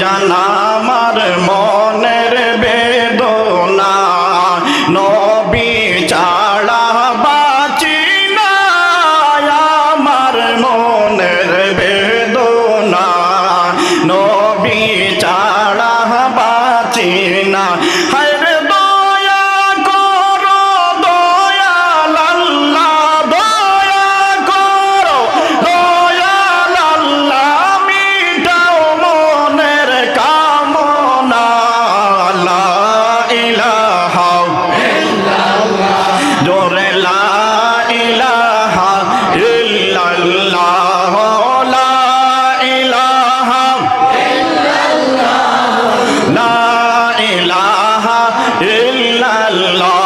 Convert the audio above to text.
জানা আমার মনের বেদনা। নবী চাড়া বাঁচি না আমার মনের বেদনা। নবী ছাড়া ইল্লাল্লাহ।